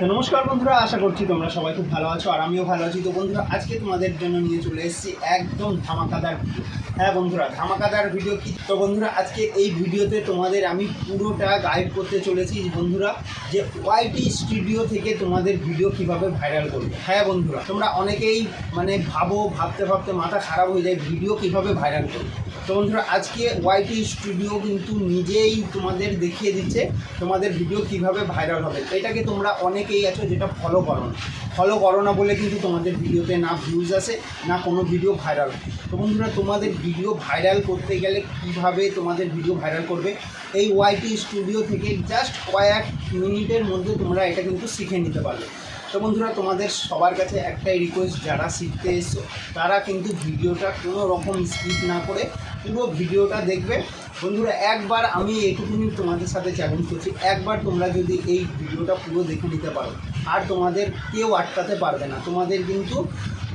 তো নমস্কার বন্ধুরা, আশা করছি তোমরা সবাই খুব ভালো আছো আর আমিও ভালো আছি। তো বন্ধুরা, আজকে তোমাদের জন্য নিয়ে চলে এসেছি একদম ধামাকাদার ভিডিও হ্যাঁ বন্ধুরা, ধামাকাদার ভিডিও কি? তো বন্ধুরা, আজকে এই ভিডিওতে তোমাদের আমি পুরোটা গাইড করতে চলেছি বন্ধুরা, যে ওয়াইটি স্টুডিও থেকে তোমাদের ভিডিও কীভাবে ভাইরাল করবে। হ্যাঁ বন্ধুরা, তোমরা অনেকেই মানে ভাবো, ভাবতে ভাবতে মাথা খারাপ হয়ে যায় ভিডিও কীভাবে ভাইরাল করবে। তো বন্ধুরা, আজকে ওয়াইটি স্টুডিও কিন্তু নিজেই তোমাদের দেখিয়ে দিচ্ছে তোমাদের ভিডিও কীভাবে ভাইরাল হবে। এটাকে তোমরা অনেকেই আছো যেটা ফলো করো না। ফলো করো না বলে কিন্তু তোমাদের ভিডিওতে না ভিউজ আসে, না কোনো ভিডিও ভাইরাল তো বন্ধুরা, তোমাদের ভিডিও ভাইরাল করতে গেলে কীভাবে তোমাদের ভিডিও ভাইরাল করবে? এই ওয়াইটি স্টুডিও থেকে জাস্ট কয়েক মিনিটের মধ্যে তোমরা এটা কিন্তু শিখে নিতে পারবে। তো বন্ধুরা, তোমাদের সবার কাছে একটাই রিকোয়েস্ট যারা শিখতে এসছো, তারা কিন্তু ভিডিওটা কোনো রকম স্কিপ না করে পুরো ভিডিওটা দেখবে। বন্ধুরা, একবার আমি এটুকুনি তোমাদের সাথে চ্যালেঞ্জ করছি, একবার তোমরা যদি এই ভিডিওটা পুরো দেখে নিতে পারো, আর তোমাদের কেউ আটকাতে পারবে না। তোমাদের কিন্তু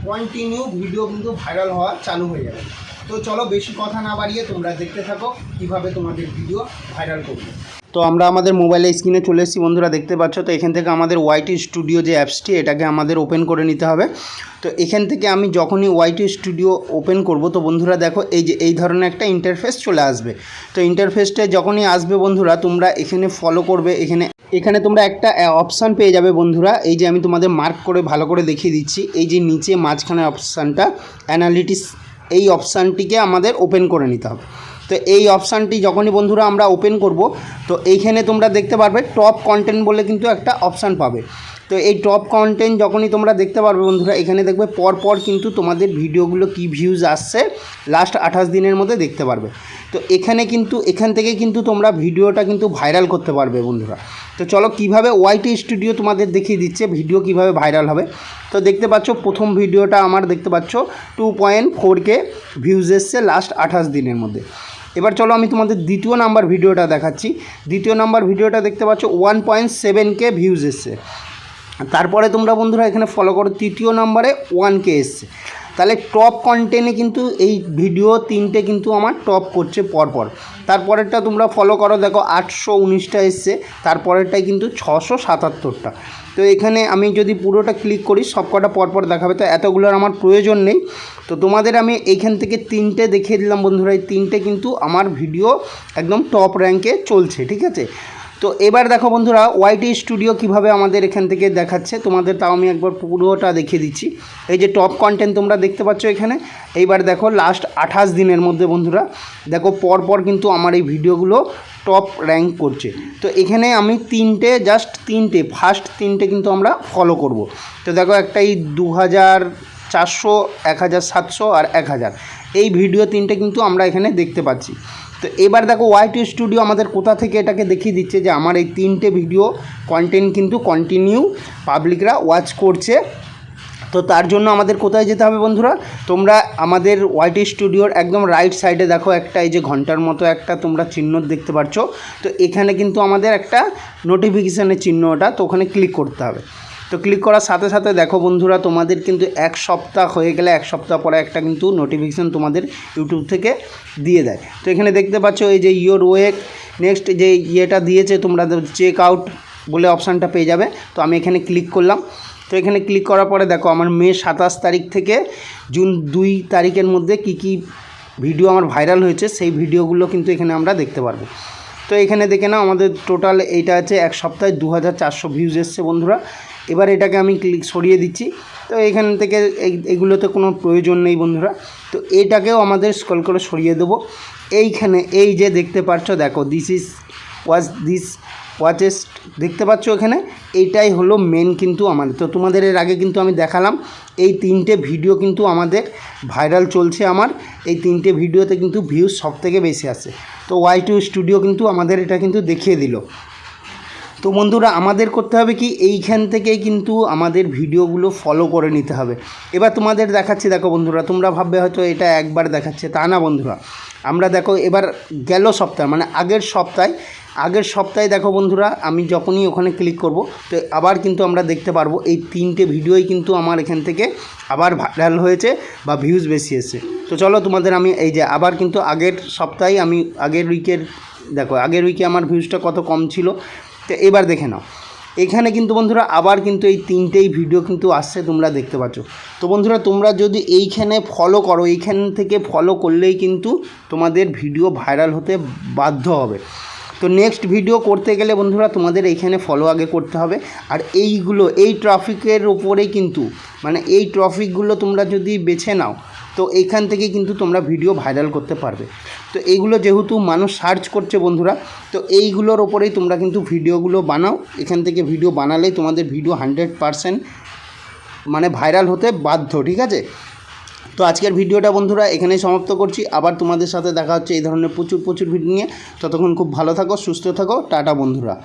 কন্টিনিউ ভিডিও কিন্তু ভাইরাল হওয়া চালু হয়ে যাবে। তো চলো বেশি কথা না বাড়িয়ে তোমরা দেখতে থাকো কীভাবে তোমাদের ভিডিও ভাইরাল করবে। তো আমরা আমাদের মোবাইলে স্ক্রিনে চলে এসেছি, বন্ধুরা দেখতে পাচ্ছ তো, এখান থেকে আমাদের ওয়াইটি স্টুডিও যে অ্যাপসটি এটাকে আমাদের ওপেন করে নিতে হবে। তো এখান থেকে আমি যখনই ওয়াইটি স্টুডিও ওপেন করব, তো বন্ধুরা দেখো, এই যে, এই ধরনের একটা ইন্টারফেস চলে আসবে। তো ইন্টারফেসটা যখনই আসবে বন্ধুরা, তোমরা এখানে ফলো করবে, এখানে এখানে তোমরা একটা অপশান পেয়ে যাবে বন্ধুরা। এই যে আমি তোমাদের মার্ক করে, ভালো করে দেখিয়ে দিচ্ছি। এই যে নিচে মাঝখানে অপশানটা অ্যানালিটিস এই অপশানটিকে আমাদের ওপেন করে নিতে হবে। তো এই অপশানটি যখনই বন্ধুরা আমরা ওপেন করব, তো এইখানে তোমরা দেখতে পারবে টপ কন্টেন্ট বলে কিন্তু একটা অপশান পাবে। তো এই টপ কন্টেন্ট যখনই তোমরা দেখতে পারবে বন্ধুরা, এখানে দেখবে পরপর কিন্তু তোমাদের ভিডিওগুলো কি ভিউজ আসছে লাস্ট আঠাশ দিনের মধ্যে দেখতে পারবে। তো এখানে কিন্তু, এখান থেকে কিন্তু তোমরা ভিডিওটা কিন্তু ভাইরাল করতে পারবে বন্ধুরা। তো চলো কীভাবে ওয়াইটি স্টুডিও তোমাদের দেখিয়ে দিচ্ছে ভিডিও কীভাবে ভাইরাল হবে। তো দেখতে পাচ্ছ, প্রথম ভিডিওটা আমার দেখতে পাচ্ছ two point four K views এসছে লাস্ট আঠাশ দিনের মধ্যে। এবার চলো আমি তোমাদের দ্বিতীয় নাম্বার ভিডিওটা দেখাচ্ছি। দ্বিতীয় নাম্বার ভিডিওটা দেখতে পাচ্ছ one point seven K views এসছে। তারপরে তোমরা বন্ধুরা এখানে ফলো করো, তৃতীয় নাম্বারে ওয়ান কে এসছে। তাহলে টপ কন্টেন্টে কিন্তু এই ভিডিও তিনটে কিন্তু আমার টপ করছে পরপর। তারপরেরটা তোমরা ফলো করো, দেখো আটশো উনিশটা এসছে, তারপরেরটাই কিন্তু ছশো সাতাত্তরটা। তো এখানে আমি যদি পুরোটা ক্লিক করি, সব কটা পরপর দেখাবে, তো এতগুলোর আমার প্রয়োজন নেই। তো তোমাদের আমি এইখান থেকে তিনটে দেখিয়ে দিলাম বন্ধুরা, এই তিনটে কিন্তু আমার ভিডিও একদম টপ র্যাঙ্কে চলছে, ঠিক আছে? তো এবার দেখো বন্ধুরা ওয়াইটি স্টুডিও কীভাবে আমাদের এখান থেকে দেখাচ্ছে, তোমাদের তাও আমি একবার পুরোটা দেখিয়ে দিচ্ছি। এই যে টপ কন্টেন্ট তোমরা দেখতে পাচ্ছ এখানে, এইবার দেখো লাস্ট আঠাশ দিনের মধ্যে বন্ধুরা, দেখো পরপর কিন্তু আমার এই ভিডিওগুলো টপ র্যাঙ্ক করছে। তো এখানে আমি তিনটে জাস্ট তিনটে ফার্স্ট তিনটে কিন্তু আমরা ফলো করব। তো দেখো একটাই দু হাজার চারশো, এক হাজার সাতশো আর এক হাজার। এই ভিডিও তিনটে কিন্তু আমরা এখানে দেখতে পাচ্ছি। তো এবার দেখো ওয়াইটি স্টুডিও আমাদের কোথা থেকে এটাকে দেখিয়ে দিচ্ছে যে আমার এই তিনটে ভিডিও কন্টেন্ট কিন্তু কন্টিনিউ পাবলিকরা ওয়াচ করছে। তো তার জন্য আমাদের কোথায় যেতে হবে বন্ধুরা? তোমরা আমাদের ওয়াইটি স্টুডিওর একদম রাইট সাইডে দেখো একটা, এই যে ঘণ্টার মতো একটা তোমরা চিহ্ন দেখতে পাচ্ছ তো এখানে কিন্তু আমাদের একটা নোটিফিকেশানের চিহ্ন ওটা, তো ওখানে ক্লিক করতে হবে। তো ক্লিক করার সাথে সাথে দেখো বন্ধুরা, তোমাদের কিন্তু এক সপ্তাহ হয়ে গেলে, এক সপ্তাহ পরে একটা কিন্তু নোটিফিকেশান তোমাদের ইউটিউব থেকে দিয়ে দেয়। তো এখানে দেখতে পাচ্ছ এই যে ইয়োর ওয়েক নেক্সট যে ইয়েটা দিয়েছে, তোমরা চেক আউট বলে অপশানটা পেয়ে যাবে। তো আমি এখানে ক্লিক করলাম। তো এখানে ক্লিক করার পরে দেখো, আমার মে সাতাশ তারিখ থেকে জুন দুই তারিখের মধ্যে কি কি ভিডিও আমার ভাইরাল হয়েছে, সেই ভিডিওগুলো কিন্তু এখানে আমরা দেখতে পারব। তো এখানে দেখে নাও, আমাদের টোটাল এইটা আছে এক সপ্তাহে দু হাজার চারশো ভিউজ এসছে বন্ধুরা। এবার এটাকে আমি ক্লিক সরিয়ে দিচ্ছি। তো এখান থেকে এগুলোতে কোনো প্রয়োজন নেই বন্ধুরা। তো এটাকেও আমাদের স্কল করে সরিয়ে দেবো। এইখানে এই যে দেখতে পাচ্ছ, দেখো this is was this watchest দেখতে পাচ্ছ এখানে? এইটাই হলো মেন কিন্তু আমাদের। তো তোমাদের এর আগে কিন্তু আমি দেখালাম, এই তিনটে ভিডিও কিন্তু আমাদের ভাইরাল চলছে আমার। এই তিনটে ভিডিওতে কিন্তু ভিউজ সব থেকে বেশি আসে। তো ওয়াই টু স্টুডিও কিন্তু আমাদের এটা কিন্তু দেখিয়ে দিল। তো বন্ধুরা, আমাদের করতে হবে কি, এইখান থেকেই কিন্তু আমাদের ভিডিওগুলো ফলো করে নিতে হবে। এবার তোমাদের দেখাচ্ছি, দেখো বন্ধুরা, তোমরা ভাববে হয়তো এটা একবার দেখাচ্ছে, তা না বন্ধুরা। আমরা দেখো, এবার গেল সপ্তাহ মানে আগের সপ্তাহে আগের সপ্তাহে দেখো বন্ধুরা, আমি যখনই ওখানে ক্লিক করব, তো আবার কিন্তু আমরা দেখতে পারব, এই তিনটে ভিডিওই কিন্তু আমার এখান থেকে আবার ভাইরাল হয়েছে বা ভিউজ বেশি এসেছে। তো চলো তোমাদের আমি এই যে, আবার কিন্তু আগের সপ্তাহে আমি, আগের উইকের দেখো, আগের উইকে আমার ভিউজটা কত কম ছিল তো এবার দেখে নাও। এখানে কিন্তু বন্ধুরা আবার কিন্তু এই তিনটেই ভিডিও কিন্তু আসছে, তোমরা দেখতে পাচ্ছ। তো বন্ধুরা, তোমরা যদি এইখানে ফলো করো, এইখান থেকে ফলো করলেই কিন্তু তোমাদের ভিডিও ভাইরাল হতে বাধ্য হবে। তো নেক্সট ভিডিও করতে গেলে বন্ধুরা, তোমাদের এইখানে ফলো আগে করতে হবে। আর এইগুলো, এই ট্রাফিকের ওপরেই কিন্তু মানে এই ট্রফিকগুলো তোমরা যদি বেছে নাও তো এইখান থেকে কিন্তু তোমরা ভিডিও ভাইরাল করতে পারবে। তো এইগুলো যেহেতু মানুষ সার্চ করছে বন্ধুরা, তো এইগুলোর ওপরেই তোমরা কিন্তু ভিডিওগুলো বানাও। এখান থেকে ভিডিও বানালেই তোমাদের ভিডিও হান্ড্রেড পারসেন্ট মানে ভাইরাল হতে বাধ্য, ঠিক আছে? তো আজকের ভিডিওটা বন্ধুরা এখানেই সমাপ্ত করছি। আবার তোমাদের সাথে দেখা হচ্ছে এই ধরনের প্রচুর প্রচুর ভিডিও নিয়ে। ততক্ষণ খুব ভালো থাকো, সুস্থ থাকো, টাটা বন্ধুরা।